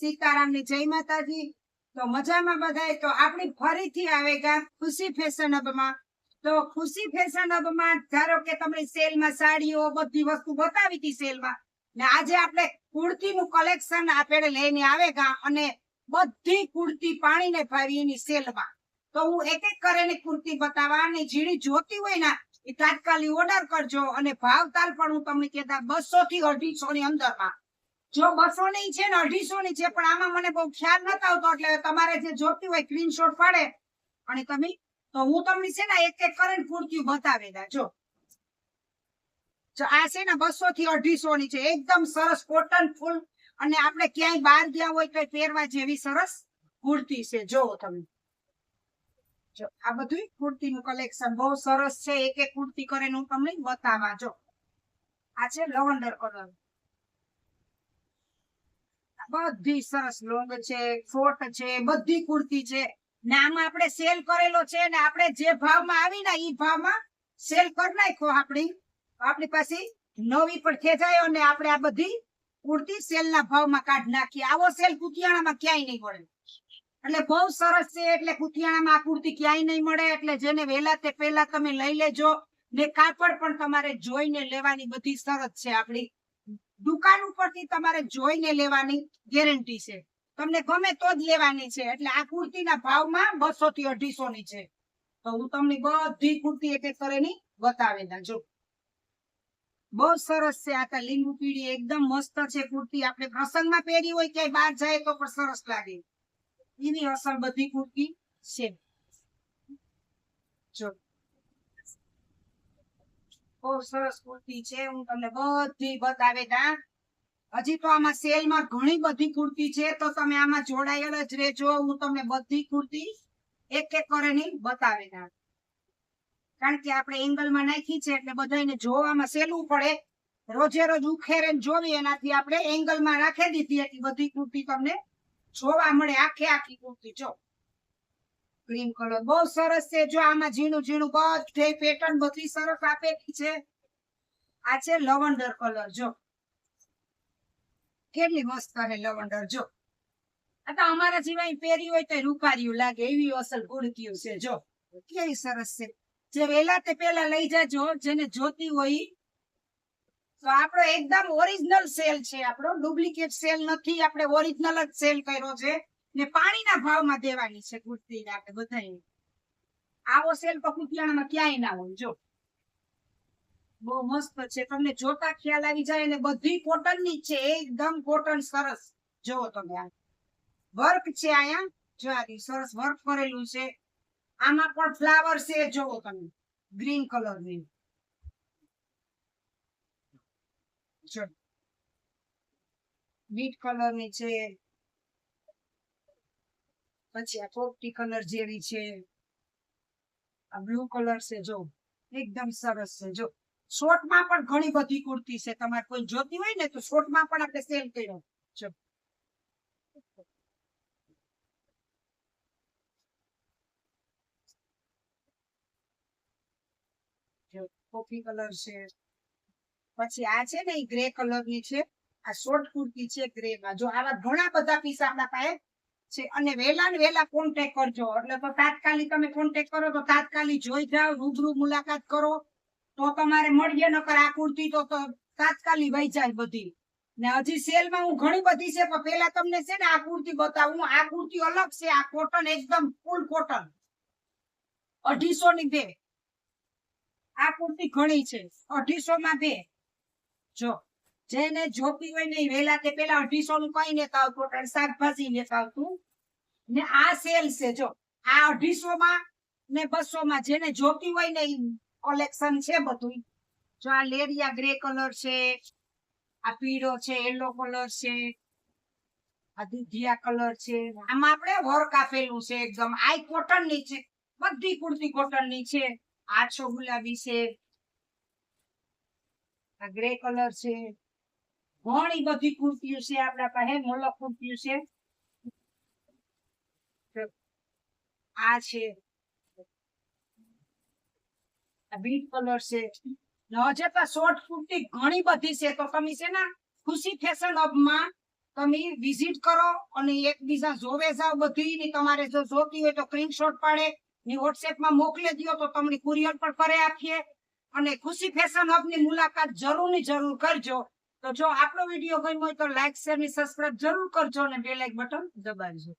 સીતારામની જય માતાજી. તો મજામાં બધાય? તો આપણી ફરીથી આવેગા ખુશી ફેશન હબમાં તો ખુશી ફેશન હબમાં ધારો કે તમને સેલમાં સાડીઓ, બધી વસ્તુ બતાવી હતી સેલમાં. ને આજે આપણે કુર્તીનું કલેક્શન આપણે લઈને આવેગા અને બધી કુર્તી પાણીને ભાવી એની સેલમાં. તો હું એક એક કરીને કુર્તી બતાવવા અને જીણી જોતી હોય ને, એ તાત્કાલિક ઓર્ડર કરજો અને ભાવતાલ પણ હું તમને કહેતા બસો થી અઢીસો ની અંદરમાં જો બસો ની છે ને અઢીસો ની છે, પણ આમાં મને બહુ ખ્યાલ નતો આવતો, એટલે તમારે જે જોતી હોય સ્ક્રીનશોટ પાડે. અને તમે, તો હું તમને છે ને એક એક કરીને કુર્તીઓ બતાવેલા જો. આ છે ને બસો થી અઢીસો ની છે, એકદમ સરસ કોટન ફૂલ અને આપણે ક્યાંય બહાર ગયા હોય તો પહેરવા જેવી સરસ કુર્તી છે. જોવો તમે. જો, આ બધું કુર્તીનું કલેક્શન બહુ સરસ છે. એક એક કુર્તી કરીને હું તમને બતાવવા. જો. આ છે લવંડર કલર બધી સરસ લોંગ છે ફોટ છે, બધી કુર્તી છે. ને આમાં આપણે સેલ કરેલો છે ને આપણે જે ભાવમાં આવી ને એ ભાવમાં સેલ કરી નાખો આપણી. આપણી પાસે નવી પણ ખેંચાયો ને આપણે આ બધી કુર્તી સેલના ભાવમાં કાઢ નાખીએ આવો સેલ કુતિયાણામાં ક્યાંય નહીં મળે. એટલે બહુ સરસ છે, એટલે કુતિયાણામાં આ કુર્તી ક્યાંય નહીં મળે. એટલે જેને વહેલા તે પહેલા તમે લઈ લેજો ને કાપડ પણ તમારે જોઈને લેવાની બધી સરસ છે આપણી. દુકાન ઉપરથી તમારે જોઈને લેવાની ગેરંટી છે. તમને ગમે તો જ લેવાની છે, એટલે આ કુર્તીના ભાવમાં બસો થી અઢીસો ની છે. તો હું તમને બધી કુર્તી એક એક કરીને બતાવેલા જો. બહુ સરસ છે, આ લીંબુ પીળી એકદમ મસ્ત છે કુર્તી. આપણે પ્રસંગમાં પહેરી હોય ક્યાંય બહાર જાય તો પણ સરસ લાગે. એની અસર બધી કુર્તી છે. જો. હજી તો આમાં સેલમાં ઘણી બધી કુર્તી છે, તો તમે આમાં જોડાયેલ જ રહેજો, હું તમને બધી કુર્તી એક એક કરીને બતાવેલા કારણ કે આપણે એંગલમાં નાખી છે, એટલે બધાને જોવામાં સહેલું પડે. રોજે રોજ ઉખેરે જોવી, એનાથી આપણે એંગલમાં રાખી દીધી એટલી બધી કુર્તી તમને જોવા મળે, આખે આખી કુર્તી, જો. Cream colour. બહુ સરસ છે. જો આમાં ઝીણું ઝીણું બધે પેટર્ન બધી સરસ આપેલી છે. આ છે લવંડર કલર. જો. કેટલી મસ્ત કરે લવંડર. જો. આ તો અમારા જીવાય પહેરી હોય તો રૂપારિયું લાગે. એવી અસલ કુર્તીઓ છે. જો. કેવી સરસ છે. જે વેલા તે પેલા લઈ જાજો. જેને જોતી હોય. તો આપણો એકદમ ઓરિજિનલ સેલ છે આપણો. ડુપ્લિકેટ સેલ નથી. આપણે ઓરિજિનલ જ સેલ કર્યો છે. ને પાણીના ભાવમાં દેવાની છે કુર્તી આપણે બધાને આવો સેલ તો ક્યાંય ના હોય, જો. બહુ મસ્ત છે. તમને જોતા ખ્યાલ આવી જાય ને બધી કોટનની છે. એકદમ કોટન સરસ. જોવો તમે આ. વર્ક છે અહીંયા. જો આ સરસ વર્ક કરેલું છે. આમાં પણ ફ્લાવર છે જોવો તમે. ગ્રીન કલરની બીટ કલરની છે. પછી આ પોપટી કલર જેવી છે, આ બ્લુ કલર છે, જો એકદમ સરસ છે. જો શોર્ટમાં પણ ઘણી બધી કુર્તી છે, તમારે કોઈ જોતી હોય ને તો શોર્ટમાં પણ આપણે સેલ કર્યો. જો. કોફી કલર છે. પછી આ છે ને એ ગ્રે કલરની છે. આ શોર્ટ કુર્તી છે ગ્રે માં. જો આવા ઘણા બધા પીસ આપણા પાસે છે. અને વહેલા ને વહેલા કોન્ટેક કરજો. એટલે તો તાત્કાલિક તમે કોન્ટેક કરો, તો તાત્કાલિક જોઈ જાઓ, રૂબરૂ મુલાકાત કરો. તો તમારે મળીએ, નકર આ કુર્તી તો તાત્કાલિક વહી જાય બધી. ને હજી સેલમાં હું ઘણી બધી છે, પણ પેલા તમને છે ને આ કુર્તી બતાવું. આ કુર્તી અલગ છે, આ કોટન એકદમ ફૂલ કોટન અઢીસો ની બે. આ કુર્તી ઘણી છે. અઢીસો માં બે. જો. જેને જોતી હોય ને વેલા તે પેલા અઢીસો નું લેતા આવતું એટલે શાકભાજી લેતા આવતું ને આ સેલ છે, જો. આ અઢીસો ને બસો જેને જોતી હોય ને કલેક્શન છે બધું જો આ લેરિયા ગ્રે કલર છે, આ પીળો છે, યલો કલર છે, આ દુધિયા કલર છે. આમાં આપણે વર્ક આપેલું છે એકદમ. આ કોટનની છે. બધી કુર્તી કોટનની છે. આછો ગુલાબી છે. આ ગ્રે કલર છે. ઘણી બધી કુર્તીઓ છે આપણા પાસે. મોલક કુર્તીઓ છે. આ છે. બીટ કલર છે. હજે શોર્ટ કુર્તી ઘણી બધી છે. તો તમે છે ને ખુશી ફેશન હબમાં તમે વિઝિટ કરો અને એકબીજા જોવે જાવ બધી. ને તમારે જો જોતી હોય તો સ્ક્રીનશોટ પાડે. ને વોટ્સએપમાં મોકલી દો તો તમને કુરિયર પણ કરી આપીએ. અને ખુશી ફેશન હબની મુલાકાત જરૂરની જરૂર કરજો. તો જો આપણો વીડિયો ગમ્યો હોય તો લાઈક શેર ને સબસ્ક્રાઇબ જરૂર કરજો અને બે લાઈક બટન દબાવજો.